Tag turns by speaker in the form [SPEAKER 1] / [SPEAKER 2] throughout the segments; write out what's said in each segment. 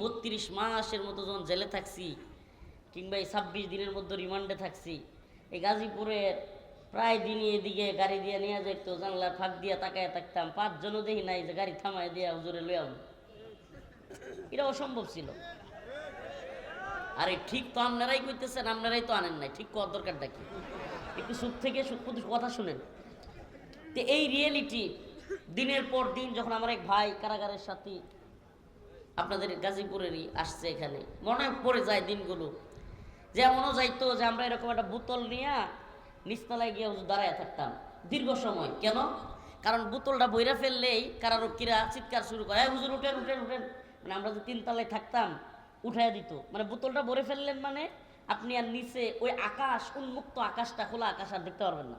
[SPEAKER 1] বত্রিশ মাসের মতো যখন জেলে থাকছি, কিংবা এই ছাব্বিশ দিনের মধ্যে রিমান্ডে থাকছি, এই গাজীপুরের প্রায় দিনই এদিকে গাড়ি দিয়ে নিয়ে যাইতো, জানলার ফাঁক দিয়ে তাকায় থাকতাম, পাঁচজনও দেখি নাই যে গাড়ি থামায় দিয়ে হুজুরে লইয়া এটা অসম্ভব ছিল। আরে ঠিক তো আপনারাই করতেছেন আপনারাই তো আনেন নাই, ঠিক কর দরকারটা কি? একটু সুখ থেকে সুখ কথা শুনেন। তো এই রিয়েলিটি দিনের পর দিন যখন আমার এক ভাই কারাগারের সাথে আপনাদের গাজীপুরেরই আসছে এখানে। মনে পড়ে যায় দিনগুলো। যে এমনও যাইতো যে আমরা এরকম একটা বোতল নিয়ে নিচতলায় গিয়ে দাঁড়ায় থাকতাম। দীর্ঘ সময়। কেন? কারণ বোতলটা বইরা ফেললেই কারারক্ষীরা চিৎকার শুরু করে, "এই হুজুর, উঠেন উঠেন উঠেন। মানে আমরা যে তিনতলায় থাকতাম উঠাইয়া দিত। মানে বোতলটা ভরে ফেললেন মানে আপনি আর নিচে ওই আকাশ, উন্মুক্ত আকাশটা, খোলা আকাশ আর দেখতে পারবেন না।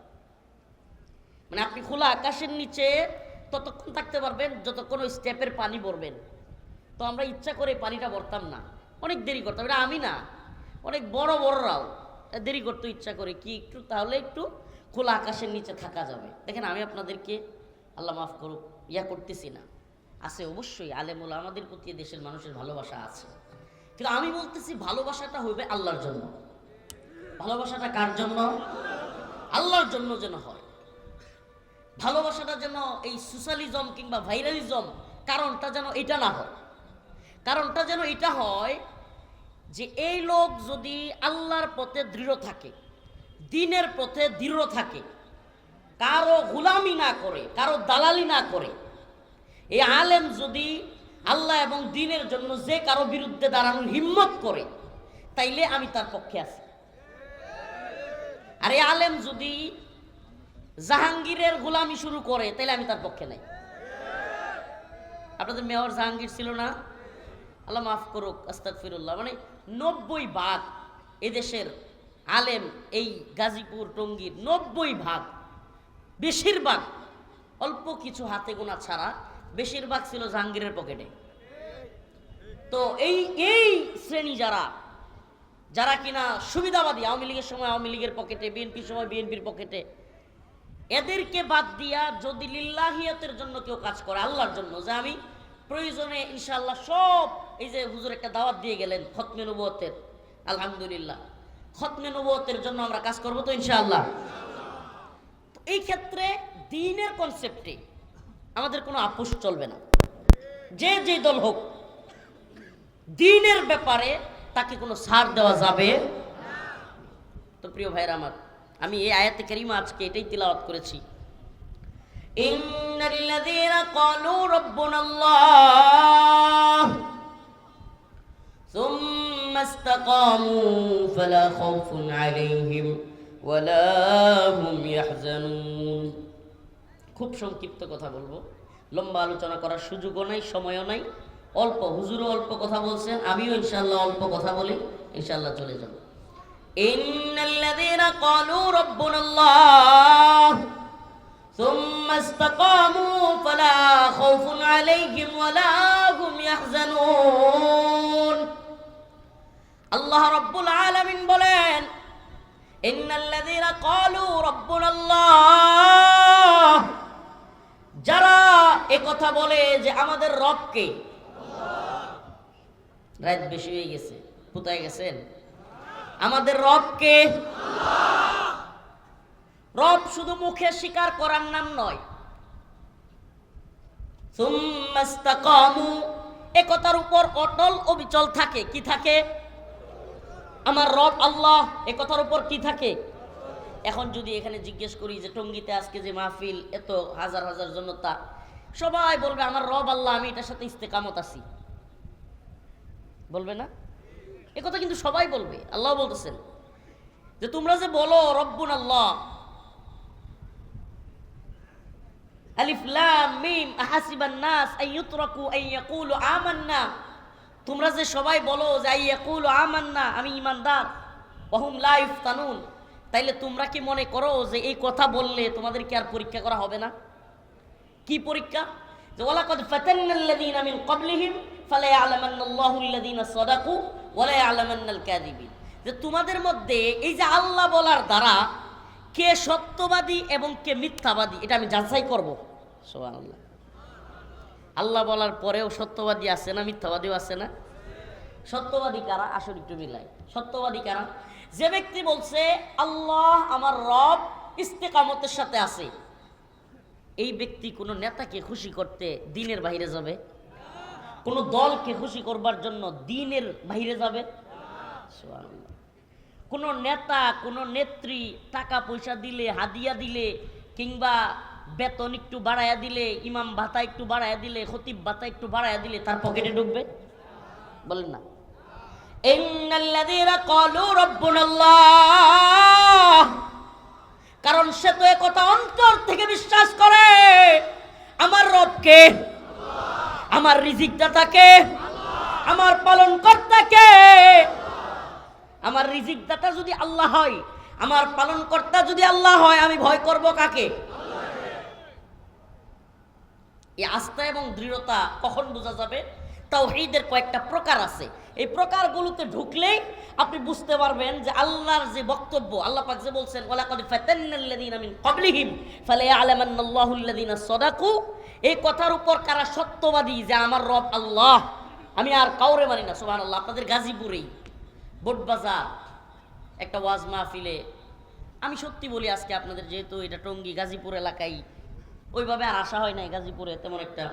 [SPEAKER 1] মানে আপনি খোলা আকাশের নিচে ততক্ষণ থাকতে পারবেন, যতক্ষণ ওই স্টেপের পানি ভরবেন তো আমরা ইচ্ছা করে পানিটা ভরতাম না। অনেক দেরি করতাম। এটা আমি না। অনেক বড় বড়রাও দেরি করতে ইচ্ছা করে। কি একটু? তাহলে একটু খোলা আকাশের নিচে থাকা যাবে। দেখেন, আমি আপনাদেরকে, আল্লাহ মাফ করুক, ইয়া করতেছি না। আছে অবশ্যই, আলেমুল, আমাদের প্রতি দেশের মানুষের ভালোবাসা আছে। কিন্তু আমি বলতেছি, ভালোবাসাটা হবে আল্লাহর জন্য। ভালোবাসাটা কার জন্য? আল্লাহর জন্য যেন হয়। ভালোবাসাটা যেন এই সোশ্যালিজম কিংবা ভাইরালিজম, কারণটা যেন এটা না হয়। কারণটা যেন এটা হয় যে এই লোক যদি আল্লাহর পথে দৃঢ় থাকে, দিনের পথে দৃঢ় থাকে, কারও গুলামি না করে, কারও দালালি না করে, এই আলেম যদি আল্লাহ এবং দিনের জন্য যে কারও বিরুদ্ধে দাঁড়ানোর হিম্মত করে, তাইলে আমি তার পক্ষে আছি। আর এই আলেম যদি জাহাঙ্গীরের গোলামি শুরু করে তাহলে আমি তার পক্ষে নাই। আপনাদের মেয়র জাহাঙ্গীর ছিল না? আল্লাহ মাফ করুক আস্তাক ফিরুল্লাহ মানে নব্বই ভাগ এদেশের আলেম এই গাজীপুর টঙ্গীর নব্বই ভাগ, বেশিরভাগ, অল্প কিছু হাতে গোনা ছাড়া বেশিরভাগ ছিল জাহাঙ্গীরের পকেটে। তো এই এই শ্রেণি যারা যারা কিনা সুবিধাবাদী, আওয়ামী লীগের সময় আওয়ামী লীগের পকেটে, বিএনপির সময় বিএনপির পকেটে, এদেরকে বাদ দিয়া যদি লিল্লাহিয়াতের জন্য কেউ কাজ করে, আল্লাহর জন্য, যে আমি প্রয়োজনে ইনশাল্লাহ সব এই যে হুজুর একটা দাওয়াত দিয়ে গেলেন, খতমে নবুয়তের। আলহামদুলিল্লাহ। খতমে নবুয়তের জন্য আমরা কাজ করব তো ইনশাআল্লাহ। এই ক্ষেত্রে দিনের কনসেপ্টে আমাদের কোনো আপোষ চলবে না। যে যে দল হোক, দিনের ব্যাপারে তাকে কোনো ছাড় দেওয়া যাবে তো প্রিয় ভাইরা আমার, আমি এই আয়াতে কারিমা আজকে এটাই তিলাওয়াত করেছি। ইন্নাল্লাযীনা ক্বালু রাব্বুনাল্লাহ। সুম্মা ইসতাকামু ফালা খাউফুন আলাইহিম ওয়ালা হুম ইয়াহজানুন খুব সংক্ষিপ্ত কথা বলবো লম্বা আলোচনা করার সুযোগও নাই সময়ও নাই অল্প হুজুরও অল্প কথা বলছেন আমিও ইনশাল্লাহ অল্প কথা বলি ইনশাল্লাহ চলে যাব إن الذين قالوا ربنا الله ثم استقاموا فلا خوف عليهم ولا هم يحزنون আল্লাহ রব্বুল আলামিন বলেন ইন্নাল্লাযীনা ক্বালু রাব্বুনাল্লাহ যারা এ কথা বলে যে আমাদের রবকে রাত বেশি হয়ে গেছে কোথায় গেছেন আমাদের রবকে রব শুধু মুখে স্বীকার করার নাম নয়। সুম্মাস্তাকামু, এ কথার উপর অটল অবিচল থাকে। কি থাকে? আমার রব আল্লাহ, এ কথার উপর কি থাকে? এখন যদি এখানে জিজ্ঞেস করি যে টঙ্গিতে আজকে যে মাহফিল, এত হাজার হাজার জনতা, সবাই বলবে, আমার রব আল্লাহ, আমি এটার সাথে ইস্তেকামত আছি। বলবে না? এ কথা কিন্তু সবাই বলবে। আল্লাহ বলতেছেন যে, তোমরা যে বলো, রব্বুন আল্লাহ আলিফ লাম মিম, আহাসিবান নাস আই ইউতরাকু আই ইয়াকুলু আমান্না। তোমরা যে সবাই বলো যে আই ইয়াকুলু আমান্না, আমি ঈমানদার ওহুম লা ইফতানুন। তাইলে তোমরা কি মনে করো যে এই কথা বললে তোমাদেরকে আর পরীক্ষা করা হবে না? কি পরীক্ষা? যে ওয়ালাকাদ ফাতান্নাল্লাযীনা মিন ক্বাবলিহিম, ফালা ইয়ালামান্নাল্লাহু আল্লাযীনা সাদাকু, ওয়ালা ইয়ালামান্নাল কাযিবিন যে তোমাদের মধ্যে এই যে আল্লাহ বলার দ্বারা কে সত্যবাদী এবং কে মিথ্যাবাদী, এটা আমি যাচাই করব। সুবহানাল্লাহ। আল্লাহ বলার পরেও সত্যবাদী আছে না, মিথ্যাবাদীও আছে না? সত্যবাদী কারা? আসল একটু মিলাই। সত্যবাদী কারা? যে ব্যক্তি বলছে, আল্লাহ আমার রব ইস্তেকামতের সাথে আছে। এই ব্যক্তি কোনো নেতাকে খুশি করতে দিনের বাইরে যাবে? কোনো দলকে খুশি করবার জন্য দিনের বাইরে যাবে। কোনো নেতা, কোনো নেত্রী টাকা পয়সা দিলে, হাদিয়া দিলে, কিংবা বেতন একটু বাড়ায়া দিলে, ইমাম ভাতা একটু বাড়ায়া দিলে, খতিব ভাতা একটু বাড়ায়া দিলে তার পকেটে ঢুকবে? বলেন না। কারণ সে তো কথা অন্তর থেকে বিশ্বাস করে। আমার রবকে আমার রিজিক দাতাকে আমার পালন কর্তাকে আমার রিজিক দাতা যদি আল্লাহ হয়, আমার পালন কর্তা যদি আল্লাহ হয়, আমি ভয় করব কাকে? এই আস্থা এবং দৃঢ়তা কখন বোঝা যাবে? তাওহীদের কয়েকটা প্রকার আছে। এই প্রকারগুলোতে ঢুকলেই আপনি বুঝতে পারবেন যে আল্লাহর যে বক্তব্য, আল্লাহ যে বলছেন, ওয়ালাকাদ এই কথার উপর কারা সত্যবাদী যে আমার রব আল্লাহ? আমি আর কাউরে মানি না, সুবহানাল্লাহ। আপনাদের গাজীপুরেই বোটবাজার একটা ওয়াজ মাহফিলে। আমি সত্যি বলি আজকে আপনাদের, যেহেতু এটা টঙ্গী গাজীপুর এলাকায় ওইভাবে আর আসা হয় নাই গাজীপুরে, তেমন একটা।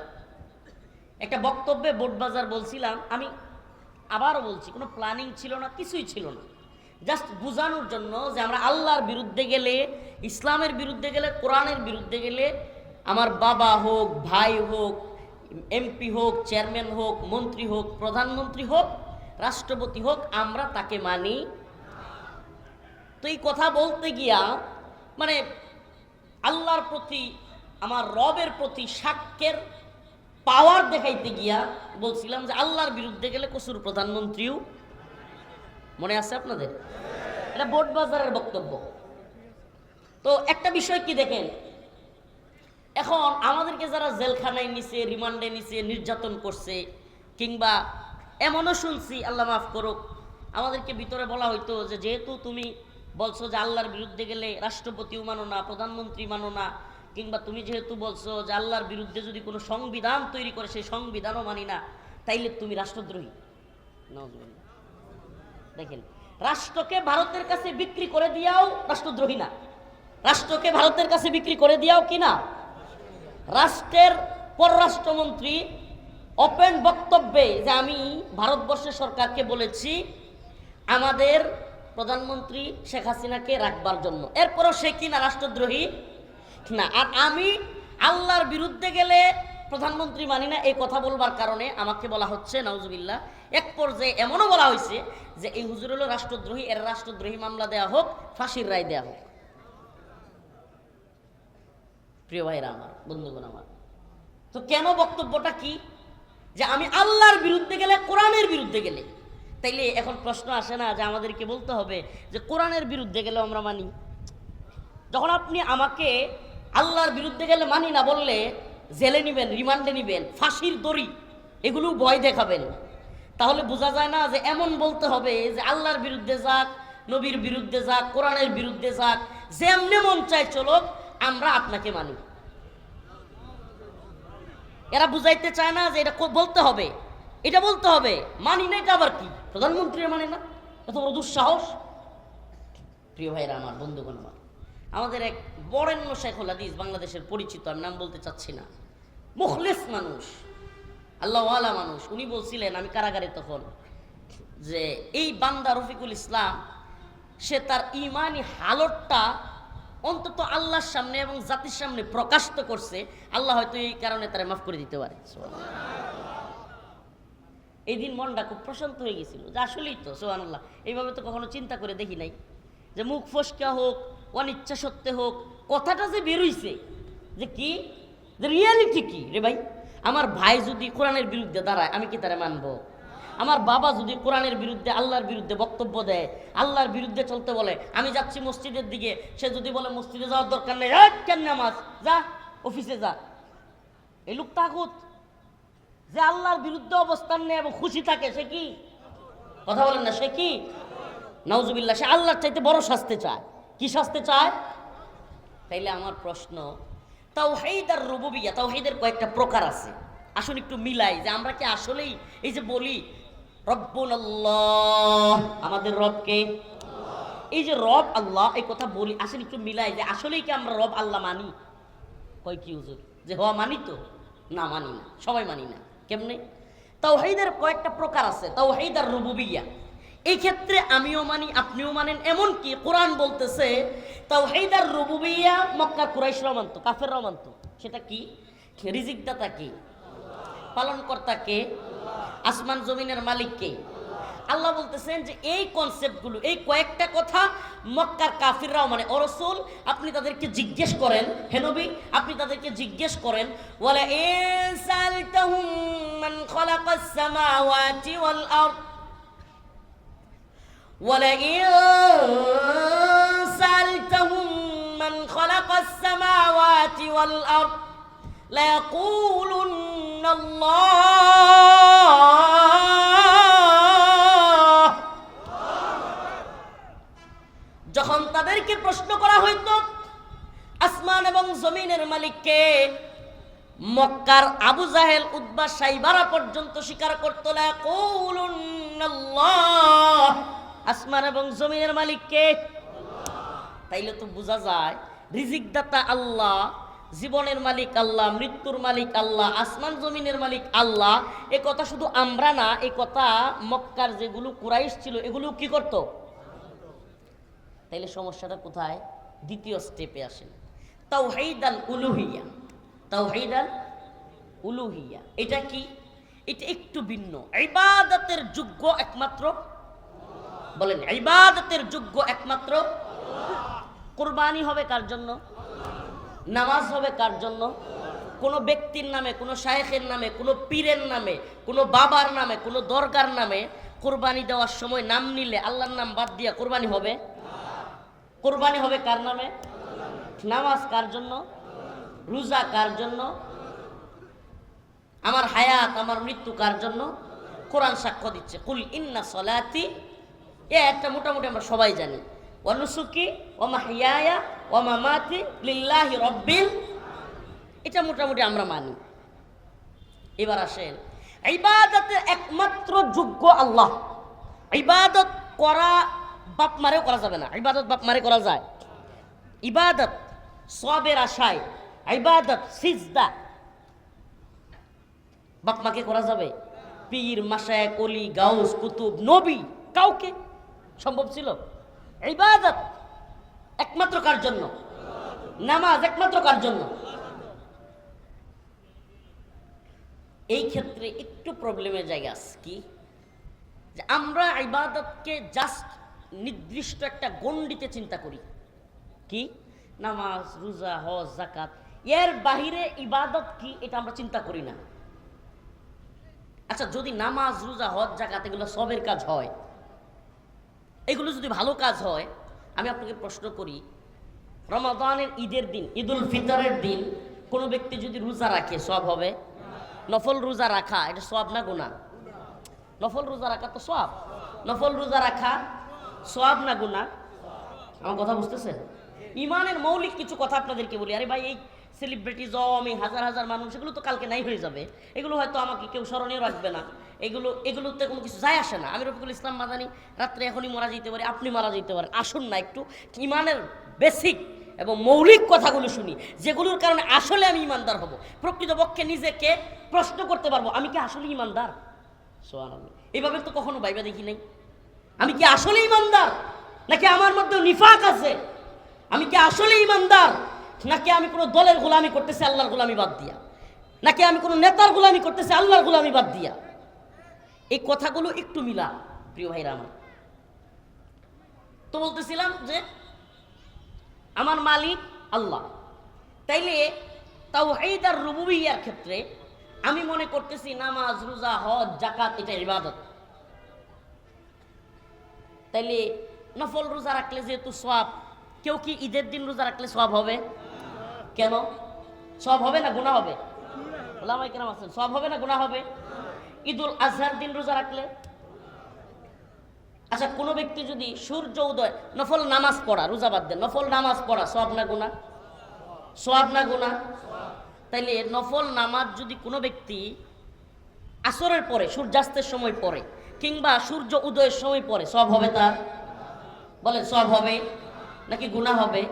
[SPEAKER 1] একটা বক্তব্যে বোটবাজার বলছিলাম, আমি আবারও বলছি, কোনো প্ল্যানিং ছিল না, কিছুই ছিল না। জাস্ট বোঝানোর জন্য যে আমরা আল্লাহর বিরুদ্ধে গেলে, ইসলামের বিরুদ্ধে গেলে, কোরআনের বিরুদ্ধে গেলে, আমার বাবা হোক, ভাই হোক এমপি হোক চেয়ারম্যান হোক, মন্ত্রী হোক, প্রধানমন্ত্রী হোক, রাষ্ট্রপতি হোক, আমরা তাকে মানি তো এই কথা বলতে গিয়া মানে আল্লাহর প্রতি আমার রবের প্রতি সাক্ষ্যের পাওয়ার দেখাইতে গিয়া বলছিলাম যে আল্লাহর বিরুদ্ধে গেলে কসুর প্রধানমন্ত্রীও। মনে আছে আপনাদের? এটা বোট বাজারের বক্তব্য। তো একটা বিষয় কি দেখেন? এখন আমাদেরকে যারা জেলখানায় নিছে, রিমান্ডে নিছে, নির্যাতন করছে, কিংবা এমনও শুনছি, আল্লাহ মাফ করুক, আমাদেরকে ভিতরে বলা হইতো যে যেহেতু তুমি বলছো যে আল্লাহর বিরুদ্ধে গেলে রাষ্ট্রপতিও মানো না, প্রধানমন্ত্রী মানো না কিংবা তুমি যেহেতু বলছো যে আল্লাহর বিরুদ্ধে যদি কোনো সংবিধান তৈরি করে, সেই সংবিধানও মানি না, তাইলে তুমি রাষ্ট্রদ্রোহী। দেখেন, রাষ্ট্রকে ভারতের কাছে বিক্রি করে দিয়াও রাষ্ট্রদ্রোহী না। রাষ্ট্রকে ভারতের কাছে বিক্রি করে দিয়াও কি না? রাষ্ট্রের পররাষ্ট্রমন্ত্রী ওপেন বক্তব্যে যে আমি ভারতবর্ষের সরকারকে বলেছি, আমাদের প্রধানমন্ত্রী শেখ হাসিনাকে রাখবার জন্য। এরপরও সে কি না রাষ্ট্রদ্রোহী? না, আর আমি আল্লাহর বিরুদ্ধে গেলে প্রধানমন্ত্রী মানি না এই কথা বলবার কারণে আমাকে বলা হচ্ছে, নাউজুবিল্লাহ, এক পর্যায়ে এমনও বলা হয়েছে যে এই হুজুর রাষ্ট্রদ্রোহী, এর রাষ্ট্রদ্রোহী মামলা দেয়া হোক, ফাঁসির রায় দেয়া হোক। প্রিয় ভাইরা আমার, বন্ধুগণ আমার, তো কেন বক্তব্যটা কি? যে আমি আল্লাহর বিরুদ্ধে গেলে, কোরআনের বিরুদ্ধে গেলে। তাইলে এখন প্রশ্ন আসে না যে আমাদেরকে বলতে হবে যে কোরআনের বিরুদ্ধে গেলে আমরা মানি? যখন আপনি আমাকে আল্লাহর বিরুদ্ধে গেলে মানি না, বললে জেলে নিবেন, রিমান্ডে নিবেন, ফাঁসির দড়ি, এগুলো ভয় দেখাবেন তাহলে বোঝা যায় না যে এমন বলতে হবে যে আল্লাহর বিরুদ্ধে যাক, নবীর বিরুদ্ধে যাক, কোরআনের বিরুদ্ধে যাক, যেমনে মন চায় চলো আমরা আপনাকে মানি। এরা বুঝাইতে চায় না যে এটা বলতে হবে। এটা বলতে হবে। মানি না এটা আবার কি? প্রধানমন্ত্রী মানে না? এত বড় দুঃসাহস। প্রিয় ভাইরা আমার, বন্ধুগণ আমার আমাদের এক বরেণ্য শেখুল হাদিস বাংলাদেশের পরিচিত, আমি নাম বলতে চাচ্ছি না। মুখলেস মানুষ, আল্লাহওয়ালা মানুষ। উনি বলছিলেন, আমি কারাগারে তখন, যে এই বান্দা রফিকুল ইসলাম, সে তার ইমানি হালতটা অন্তত আল্লাহর সামনে এবং জাতির সামনে প্রকাশ তো করছে। আল্লাহ হয়তো এই কারণে তারা মাফ করে দিতে পারে। এই দিন মনটা খুব প্রশান্ত হয়ে গেছিল, যে আসলেই তো সোহান আল্লাহ এইভাবে তো কখনো চিন্তা করে দেখি নাই। যে মুখ ফসকা হোক অনিচ্ছা সত্ত্বে হোক কথাটা যে বেরোইছে যে কি? যে রিয়ালিটি কি? রে ভাই আমার ভাই যদি কোরআনের বিরুদ্ধে দাঁড়ায় আমি কি তারা মানবো? আমার বাবা যদি কোরআনের বিরুদ্ধে আল্লাহর বিরুদ্ধে বক্তব্য দেয় আল্লাহর বিরুদ্ধে চলতে বলে আমি যাচ্ছি মসজিদের দিকে সে যদি বলে মসজিদে যাওয়ার দরকার নেই "এই, কেন নামাজ? যা অফিসে যা। এই লোক তাগুত যে আল্লাহর বিরুদ্ধে অবস্থান নেয় এবং খুশি থাকে সে কি? কথা বলেন না সে কি? নাউজুবিল্লাহ সে আল্লাহর চাইতে বড় শাস্তি চায়। কি শাস্তি চায়? তাইলে আমার প্রশ্ন, তাওহীদ আর রুবুবিয়া, তাওহীদের কয়েকটা প্রকার আছে। আসুন একটু মিলাই, যে আমরা কি আসলেই এই যে বলি রব্বুন আল্লাহ আমাদের রবকে এই যে রব আল্লাহ, এই কথা বলি আসলে একটু মিলাই, যে আসলেই কি আমরা রব আল্লাহ মানি? কয় কি হুজুর? যে হওয়া মানি তো? না, মানি না, সবাই মানি না, কেমনে? তাওহীদের কয়েকটা প্রকার আছে তাওহীদার রুবুবিয়া। এই ক্ষেত্রে আমিও মানি, আপনিও মানেন। এমন কি কোরআন বলতেছে তাও তাওহীদার রুবুবিয়া মক্কা কুরাইশরাও মানতো, কাফেররাও মানতো। সেটা কি? রিজিক দাতা কি? পালনকর্তা কে? আসমান জমিনের মালিক কে? আল্লাহ বলতেছেন যে, এই কনসেপ্টগুলো এই কয়েকটা কথা মক্কার কাফিররাও মানে। অরসুল আপনি তাদেরকে জিজ্ঞেস করেন হেনবি আপনি তাদেরকে জিজ্ঞেস করেন, ওয়ালা ইনসালতাহুম মান খালাকাস সামাওয়াতি ওয়াল আরদ? ولئن سألتهم من خلق السماوات والأرض ليقولن الله যখন তাদেরকে প্রশ্ন করা হইতো আসমান এবং জমিনের মালিককে মক্কার আবু জাহেল উদ্বা সাইবারা পর্যন্ত স্বীকার করতো না কৌলুন্নাল্লাহ। আসমান এবং জমিনের মালিক কে? তাইলে তো বোঝা যায় রিজিক দাতা আল্লাহ, জীবনের মালিক আল্লাহ, মৃত্যুর মালিক আল্লাহ, আসমান জমিনের মালিক আল্লাহ। এ কথা শুধু আমরা না এই কথা মক্কার যেগুলো কুরাইশ ছিল, এগুলো কি করতো? তাইলে সমস্যাটা কোথায়? দ্বিতীয় স্টেপে আসেন। তাওহীদ আল উলুহিয়া। তাওহীদ আল উলুহিয়া। এটা কি? এটা একটু ভিন্ন। ইবাদতের যোগ্য একমাত্র বলেন, ইবাদতের যোগ্য একমাত্র কোরবানি হবে কার জন্য? নামাজ হবে কার জন্য? কোনো ব্যক্তির নামে, কোনো শায়েখের নামে, কোনো পীরের নামে, কোনো বাবার নামে, কোনো দরকার নামে কোরবানি দেওয়ার সময় নাম নিলে আল্লাহর নাম বাদ দিয়া কোরবানি হবে? কোরবানি হবে কার নামে? নামাজ কার জন্য? রোজা কার জন্য? আমার হায়াত, আমার মৃত্যু কার জন্য? কোরআন সাক্ষ্য দিচ্ছে, কুল ইন্না সলাতি এ একটা মোটামুটি আমরা সবাই জানি। অনুসুকি ওমা হিয়ায়া ওমা মাতি লিল্লাহি রব্বিল। এটা মোটামুটি আমরা মানি। এবার আসেন। ইবাদতের একমাত্র যোগ্য আল্লাহ। ইবাদত করা বাপ মারেও করা যাবে না। ইবাদত বাপ মারে করা যায়। ইবাদত সবের আশায়। ইবাদত সিজদা। বাপ মাকে করা যাবে? পীর, মাসায়, কলি, গাউস, কুতুব, নবী, কাউকে সম্ভব ছিল? ইবাদত একমাত্র কার জন্য? নামাজ একমাত্র কার জন্য? এই ক্ষেত্রে একটু প্রবলেমের জায়গা আছে কি? যে আমরা ইবাদতকে জাস্ট নির্দিষ্ট একটা গণ্ডিতে চিন্তা করি। কি? নামাজ, রোজা, হজ জাকাত এর বাহিরে ইবাদত কি এটা আমরা চিন্তা করি না। আচ্ছা যদি নামাজ, রোজা, হজ জাকাত এগুলো সবের কাজ হয় এগুলো যদি ভালো কাজ হয়, আমি আপনাকে প্রশ্ন করি, রমাদানের ঈদের দিন, ঈদুল ফিতরের দিন কোনো ব্যক্তি যদি রোজা রাখে, সব হবে? নফল রোজা রাখা, এটা সব না গুণা নফল রোজা রাখা তো সব। নফল রোজা রাখা সব না গুণা আমার কথা বুঝতেছেন? ইমানের মৌলিক কিছু কথা আপনাদেরকে বলি। আরে ভাই, এই সেলিব্রিটি জম এই হাজার হাজার মানুষ, এগুলো তো কালকে নাই হয়ে যাবে। এগুলো হয়তো আমাকে কেউ স্মরণীয় রাখবে না। এগুলো, এগুলোতে কোনো কিছু যায় আসে না। আমি রফিকুল ইসলাম মাদানি, রাত্রে এখনই মারা যেতে পারি, আপনি মারা যেতে পারেন। আসুন না একটু, ইমানের বেসিক এবং মৌলিক কথাগুলো শুনি। যেগুলোর কারণে আসলে আমি ইমানদার হব। প্রকৃতপক্ষে নিজেকে প্রশ্ন করতে পারব, আমি কি আসলে ইমানদার? সোহান এইভাবে তো কখনো বাইবা দেখি নাই। আমি কি আসলে ইমানদার? নাকি আমার মধ্যে নিফাক আছে? আমি কি আসলে ইমানদার? নাকি আমি কোনো দলের গোলামি করতেছি, আল্লাহর গোলামি বাদ দিয়া? নাকি আমি কোনো নেতার গোলামি করতেছি, আল্লাহর গোলামি বাদ দিয়া? এই কথাগুলো একটু মিলা, প্রিয় ভাইরা আমার। তো বলতেছিলাম যে, আমার মালিক আল্লাহ। তাইলে তাও এই এইদার রুবুবিয়ার ক্ষেত্রে আমি মনে করতেছি নামাজ, রোজা, হজ জাকাত এটা ইবাদত। তাইলে নফল রোজা রাখলে যেহেতু সব কেউ কি ঈদের দিন রোজা রাখলে সব হবে? কেন? সব হবে না গুণা হবে? সব হবে না গুণা হবে? ঈদুল আজহার দিন রোজা রাখলে? আচ্ছা কোনো ব্যক্তি যদি সূর্য উদয়, নফল নামাজ পড়া, রোজা বাদ দেন, নফল নামাজ পড়া, সব না গুণা সব না গুণা তাইলে নফল নামাজ যদি কোনো ব্যক্তি আসরের পরে, সূর্যাস্তের সময় পরে কিংবা সূর্য উদয়ের সময় পরে সব হবে তার? বলেন, সব হবে? নাকি গুণা হবে?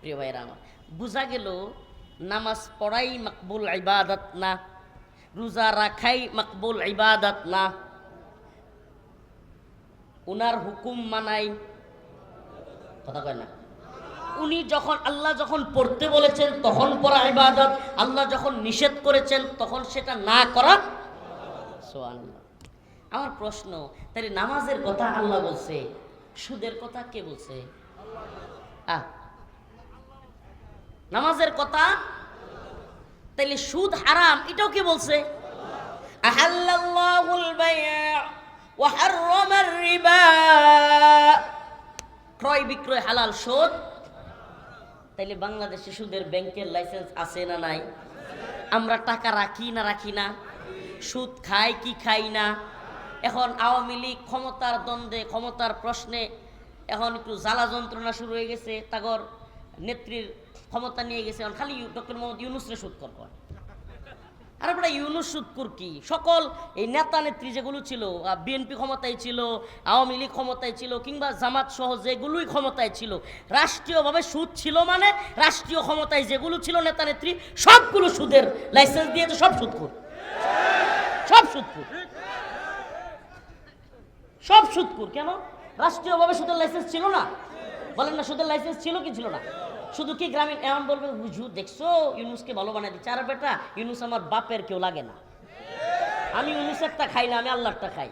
[SPEAKER 1] প্রিয় ভাইরা আমার বোঝা গেল, নামাজ পড়াই মকবুল ইবাদত না, রোজা রাখাই মকবুল ইবাদত না। উনার হুকুম মানাই। কথা কয় না? উনি যখন, আল্লাহ যখন পড়তে বলেছেন, তখন পড়া ইবাদত। আল্লাহ যখন নিষেধ করেছেন, তখন সেটা না করা। আমার প্রশ্ন, তাহলে নামাজের কথা আল্লাহ বলছে, সুদের কথা কে বলছে? আহ নামাজের কথা? তাইলে সুদ হারাম, এটাও কে বলছে? ক্রয় বিক্রয় হালাল সুদ? তাইলে বাংলাদেশে সুদের ব্যাংকের লাইসেন্স আছে না নাই? আমরা টাকা রাখি না রাখি না? সুদ খাই কি খাই না? এখন আওয়ামী লীগ ক্ষমতার দ্বন্দ্বে, ক্ষমতার প্রশ্নে এখন একটু জ্বালা যন্ত্রণা শুরু হয়ে গেছে। তাগর নেত্রীর ক্ষমতা নিয়ে গেছে খালি ডক্টর মোহাম্মদ ইউনুসরে সুদ করব। আর আমরা ইউনুস সুদকুর কি? সকল এই নেতা নেত্রী যেগুলো ছিল বিএনপি ক্ষমতায় ছিল, আওয়ামী লীগ ক্ষমতায় ছিল, কিংবা জামাত সহ যেগুলোই ক্ষমতায় ছিল, রাষ্ট্রীয়ভাবে সুদ ছিল মানে রাষ্ট্রীয় ক্ষমতায় যেগুলো ছিল নেতা নেত্রী, সবগুলো সুদের লাইসেন্স দিয়েছে, সব সুদকুর সব সুদকুর সব সুদকুর কেন? রাষ্ট্রীয়ভাবে সুদের লাইসেন্স ছিল না? বলেন না, সুদের লাইসেন্স ছিল কি ছিল না? শুধু কি গ্রামীণ, এমন বলবে বুঝু দেখছ? ইউনুসকে ভালো বানাই দিচ্ছে। আর বেটা, ইউনুস আমার বাপের কেউ লাগে না। আমি ইউনুসেরটা খাই না, আমি আল্লাহরটা খাই।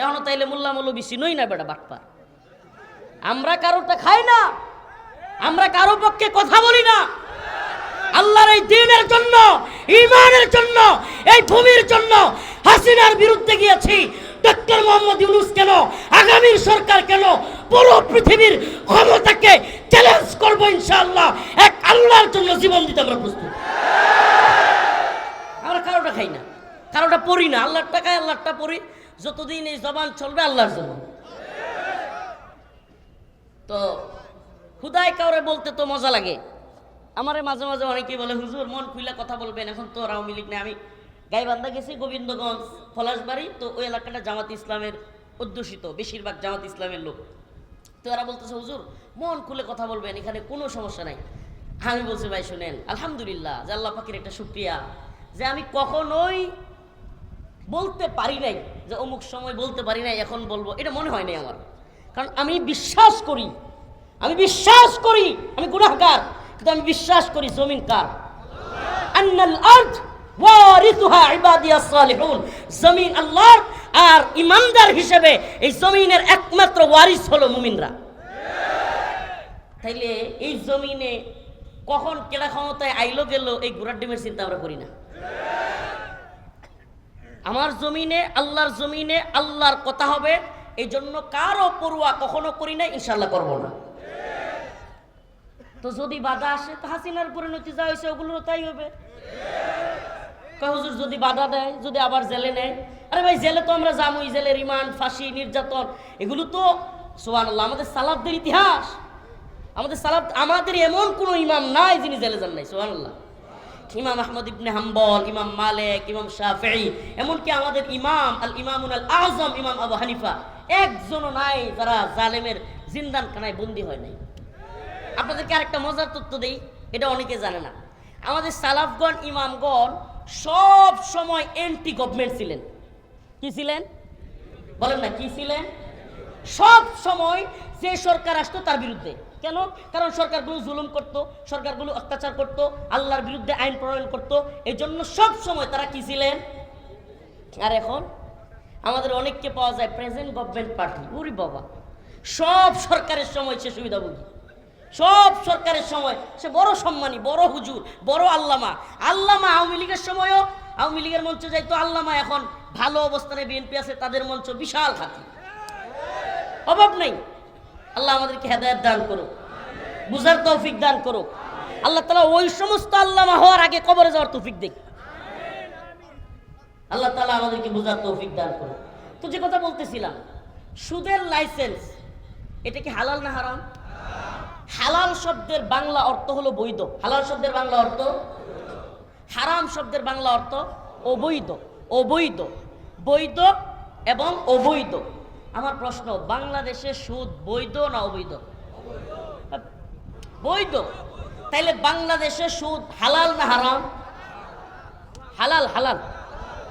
[SPEAKER 1] এখনও তাইলে মোল্লা মৌলবী চিনই না বেটা বাটপার। আমরা কারোটা খাই না। আমরা কারও পক্ষে কথা বলি না। আল্লাহর এই দিনের জন্য ইমানের জন্য, এই ভূমির জন্য হাসিনার বিরুদ্ধে গিয়েছি। ডক্টর মোহাম্মদ ইউনুস কেন? আগামীর সরকার কেন? পুরো পৃথিবীর ক্ষমতাকে চ্যালেঞ্জ করব ইনশাআল্লাহ। এক আল্লাহর জন্য জীবন দিতে আমরা প্রস্তুত। আমরা কারোটা খাই না, কারোটা পড়ি না, আল্লাহর টাকায় আল্লাহরটা পড়ি, যতদিন এই জবান চলবে আল্লাহর জন্য। তো খুদাই কাউরে বলতে তো মজা লাগে। আমারে মাঝে মাঝে অনেকেই বলে, হুজুর, মন খুইলা কথা বলবেন, এখন তো আওয়ামী লীগ নেই। আমি গাইবান্ধা গেছি, গোবিন্দগঞ্জ, পলাশবাড়ি, তো ওই এলাকাটা জামাত ইসলামের অধ্যুষিত, বেশিরভাগ জামাত ইসলামের লোক। তো এরা বলতেছে, হুজুর, মন খুলে কথা বলবেন, এখানে কোনো সমস্যা নাই। আমি বলছি, ভাই, শুনেন, আলহামদুলিল্লাহ যে আল্লাহ পাখির একটা শুক্রিয়া যে আমি কখনোই বলতে পারি নাই, যে অমুক সময় বলতে পারি নাই, এখন বলব। এটা মনে হয় নাই আমার। কারণ আমি বিশ্বাস করি, আমি বিশ্বাস করি আমি গুনাহগার, কিন্তু আমি বিশ্বাস করি জমিন কার? আন্নাল আরদ ওয়ারিসুহা ইবাদিয়াস সালিহুন। জমিন আল্লাহর আর ইমানদার হিসেবে এই জমিনের একমাত্র ওয়ারিস হলো মুমিনরা। তাইলে এই জমিনে কখন কেডা ক্ষমতায় আইলো গেল, এই ঘোড়ার ডিমের চিন্তা আমরা করি না। আমার জমিনে, আল্লাহর জমিনে আল্লাহর কথা হবে এই জন্য কারও পড়ুয়া কখনো করি না ইনশাল্লাহ করব না। তো যদি বাধা আসে, তো হাসিনার পরিণতি যা হয়েছে, ওগুলোরও তাই হবে। হুজুর, যদি বাধা দেয়, যদি আবার জেলে নেয় আরে ভাই, জেলে তো আমরা জামুই জেলে রিমান্ড, ফাঁসি, নির্যাতন, এগুলো তো সোহান আমাদের সালাবদের ইতিহাস। আমাদের সালাব আমাদের এমন কোনো ইমাম নাই যিনি জেলে যান নাই সোহান ইমাম আহমদ ইবনে হাম্বল, ইমাম মালিক, ইমাম শাফি এমনকি আমাদের ইমাম আল ইমামুল আল আজম, ইমাম আবু হানিফা, একজনও নাই যারা জালেমের জিন্দান খানায় বন্দী হয় নাই। আপনাদেরকে আরেকটা মজার তথ্য দেই, এটা অনেকে জানে না। আমাদের সালাফগণ, ইমামগণ সব সময় এন্টি গভর্নমেন্ট ছিলেন। ছিলেন? বলেন না, কি ছিলেন? সব সময় যে সরকার আসতো তার বিরুদ্ধে। কেন? কারণ সরকারগুলো জুলুম করত, সরকারগুলো অত্যাচার করত, আল্লাহর বিরুদ্ধে আইন প্রণয়ন করত। এই জন্য সব সময় তারা কি ছিলেন? আর এখন আমাদের অনেককে পাওয়া যায় প্রেজেন্ট গভর্নমেন্ট পার্টি উরি বাবা। সব সরকারের সময় সে সুবিধাভোগী। সব সরকারের সময় সে বড় সম্মানী, বড় হুজুর, বড় আল্লামা। আল্লামা আওয়ামী লীগের সময়ও আওয়ামী লীগের মঞ্চে যাইতো আল্লামা এখন ভালো অবস্থানে বিএনপি আছে, তাদের মঞ্চ বিশাল খাতি অভাব নেই। আল্লাহ আমাদেরকে হেদায়ত দান করুক। বুঝার তৌফিক দান করুক। আল্লাহ তালা ওই সমস্ত আল্লামা হওয়ার আগে কবরে যাওয়ার তৌফিক দেখ আল্লাহ তালা আমাদেরকে বুঝার তৌফিক দান করুক। তো যে কথা বলতেছিলাম, সুদের লাইসেন্স এটা কি হালাল না হারাম? হালাল শব্দের বাংলা অর্থ হলো বৈধ। হালাল শব্দের বাংলা অর্থ? হারাম শব্দের বাংলা অর্থ অবৈধ। অবৈধ, বৈধ এবং অবৈধ? আমার প্রশ্ন, বাংলাদেশে সুদ বৈধ না অবৈধ? বৈধ। তাইলে বাংলাদেশে সুদ হালাল না হারাম? হালাল হালাল।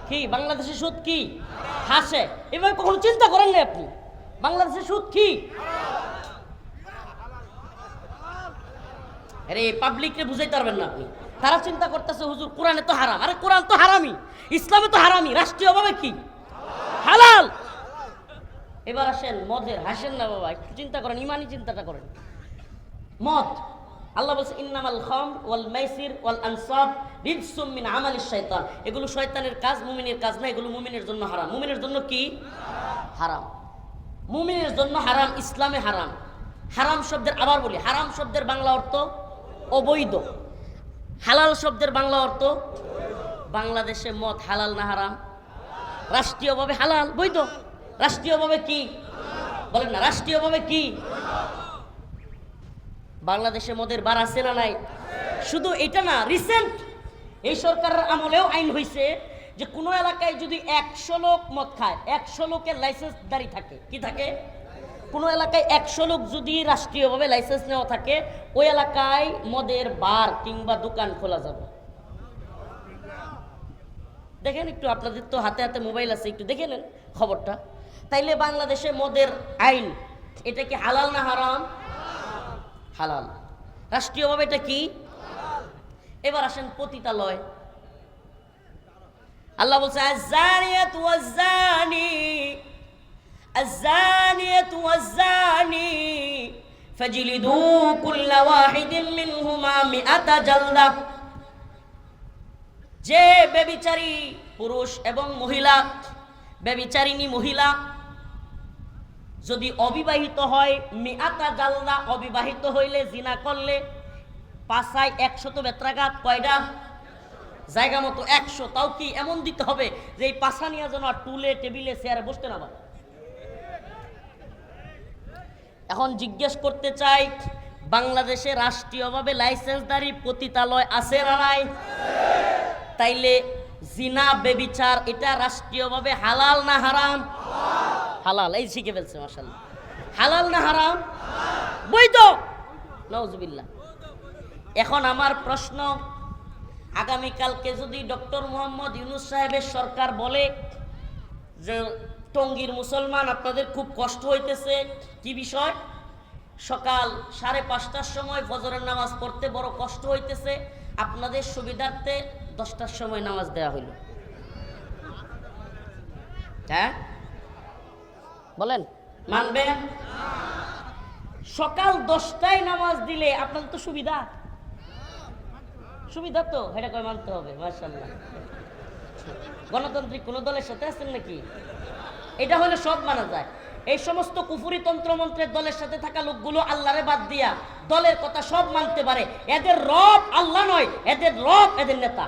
[SPEAKER 1] কি, বাংলাদেশে সুদ কি? হাসে। এভাবে কখনো চিন্তা করেন না আপনি? বাংলাদেশে সুদ কি? আরে পাবলিককে বুঝাইতে পারবেন না আপনি। তারা চিন্তা করতেছে, হুজুর, কোরআনে তো হারাম। আরে, কোরআন তো হারামি ইসলামে তো হারামি রাষ্ট্রীয়ভাবে কি? হালাল! এবার আসেন, মদের, হাসেন না বাবা, একটু চিন্তা করেন, ইমানি চিন্তাটা করেন। মদ, আল্লাহ বলছে, ইন্নামাল খাম ওয়াল মাইসির ওয়াল আনসাব রিজসুম মিন আমালিশ শয়তান এগুলো শয়তানের কাজ, মুমিনের কাজ না, এগুলো মুমিনের জন্য হারাম। মুমিনের জন্য কি? হারাম। মুমিনের জন্য হারাম, ইসলামে হারাম। হারাম শব্দের আবার বলি। হারাম শব্দের বাংলা অর্থ অবৈধ। হালাল শব্দের বাংলা অর্থ? বাংলাদেশে মদ হালাল না হারাম? রাষ্ট্রীয়ভাবে হালাল, বৈধ। রাষ্ট্রীয়ভাবে কি? বলেন না, রাষ্ট্রীয়ভাবে কি? বাংলাদেশে মদের বার আছে না নাই? শুধু এটা না রিসেন্ট এই সরকারের আমলেও আইন হয়েছে যে কোনো এলাকায় যদি একশো লোক মদ খায়, একশো লোকের লাইসেন্স দাঁড়িয়ে থাকে, কি থাকে? কোনো এলাকায় একশো লোক যদি রাষ্ট্রীয়ভাবে লাইসেন্স নেওয়া থাকে, ওই এলাকায় মদের বার কিংবা দোকান খোলা যাবে। দেখেন একটু, আপনাদের তো হাতে হাতে মোবাইল আছে, একটু দেখে নেন খবরটা। তাইলে বাংলাদেশে মদের আইন, এটা কি হালাল না হারাম? হালাল। রাষ্ট্রীয়ভাবে এটা কি? এবার আসেন পতিতালয়। আল্লাহ বলছে الزانية والزاني فاجلدوا كل واحد منهما مئة جلدة যে বেবিচারী পুরুষ এবং মহিলা বেবিচারিণী মহিলা যদি অবিবাহিত হয় মিয়াতা জালদা অবিবাহিত হইলে জিনা করলে পাশায় একশত বেত্রাঘাত কয়টা জায়গা মতো একশো তাও কি এমন দিতে হবে যে এই পাশা নিয়ে যেন আর টুলে টেবিলে চেয়ারে বসতে না পারে এখন জিজ্ঞেস করতে চাই, বাংলাদেশে রাষ্ট্রীয়ভাবে লাইসেন্সদারি পতিতালয় আছে না নাই? তাইলে জিনা, বেবিচার, এটা রাষ্ট্রীয়ভাবে হালাল না হারাম? হালাল, এই শিখে ফেলছে মাসাল্লাহ হালাল না হারাম? বৈধ! নজবিল্লা এখন আমার প্রশ্ন, আগামীকালকে যদি ডক্টর মোহাম্মদ ইউনুস সাহেবের সরকার বলে যে টঙ্গীর মুসলমান, আপনাদের খুব কষ্ট হইতেছে। কি বিষয়? সকাল সাড়ে পাঁচটার সময় ফজরের নামাজ পড়তে বড় কষ্ট হইতেছে। আপনাদের সুবিধার্থে দশটার সময় নামাজ দেওয়া হইল। হ্যাঁ? বলেন। মানবেন? সকাল দশটায় নামাজ দিলে আপনাদের তো সুবিধা। সুবিধা তো, এটা কয় মানতে হবে মার্শাল্লাহ গণতান্ত্রিক কোনো দলের সাথে আছেন নাকি? এটা হলে সব মানা যায়। এই সমস্ত কুফুরি তন্ত্রমন্ত্রের দলের সাথে থাকা লোকগুলো আল্লাহরে বাদ দিয়া দলের কথা সব মানতে পারে। এদের রব আল্লাহ নয়, এদের রব এদের নেতা।